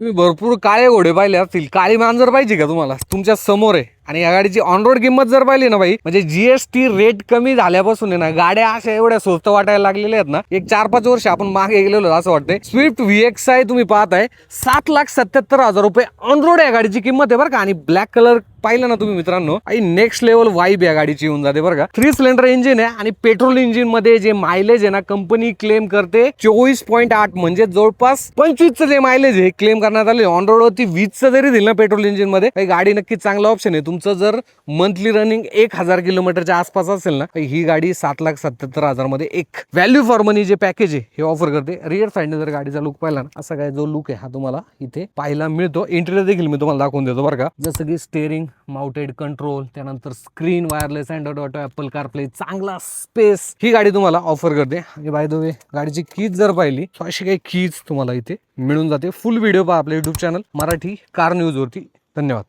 तुम्ही भरपूर काळे घोडे पाहिले असतील. काळी मांजर पाहिजे का तुम्हाला? तुमच्यासमोर आहे. आणि या गाडीची ऑन रोड किंमत जर पाहिली ना भाई म्हणजे जीएसटी रेट कमी झाल्यापासून आहे ना गाड्या अशा एवढ्या स्वस्त वाटायला लागलेल्या आहेत ना एक चार पाच वर्ष आपण मागे गेलेलो असं वाटतंय. स्विफ्ट व्हीएक्स आहे तुम्ही पाहताय सात लाख सत्याहत्तर हजार रुपये ऑन रोड या गाडीची किंमत आहे बरं का. आणि ब्लॅक कलर पाहिलं ना तुम्ही मित्रांनो आणि नेक्स्ट लेवल वाईब या गाडीची येऊन जाते बरं का. थ्री सिलेंडर इंजिन आहे आणि पेट्रोल इंजिनमध्ये जे मायलेज आहे ना कंपनी क्लेम करते चोवीस पॉईंट आठ म्हणजे जवळपास पंचवीसचं जे मायलेज आहे क्लेम करण्यात आले. ऑन रोड वरती वीसचं जरी दिलं ना पेट्रोल इंजिनमध्ये गाडी नक्कीच चांगला ऑप्शन आहे. तुमचं जर मंथली रनिंग एक हजार किलोमीटरच्या आसपास असेल ना ही गाडी सात लाख सत्याहत्तर हजारमध्ये एक व्हॅल्यू फॉर मनी जे पॅकेज आहे हे ऑफर करते. रिअर साईडने जर गाडीचा लुक पाहिला ना असा काय जो लुक आहे हा तुम्हाला इथे पाहायला मिळतो. इंटेरियर देखील मी तुम्हाला दाखवून देतो बरं का. जसं की स्टेअरिंग माउंटेड कंट्रोल त्यानंतर screen wireless Android Auto Apple CarPlay चांगला स्पेस ही गाडी तुम्हाला ऑफर करते. आणि बाय द वे गाडीची कीज जर पाहिली तर अशी काही कीज तुम्हाला इथे मिळून जाते. फुल व्हिडिओ पहा आपल्या YouTube channel Marathi car news वरती. धन्यवाद.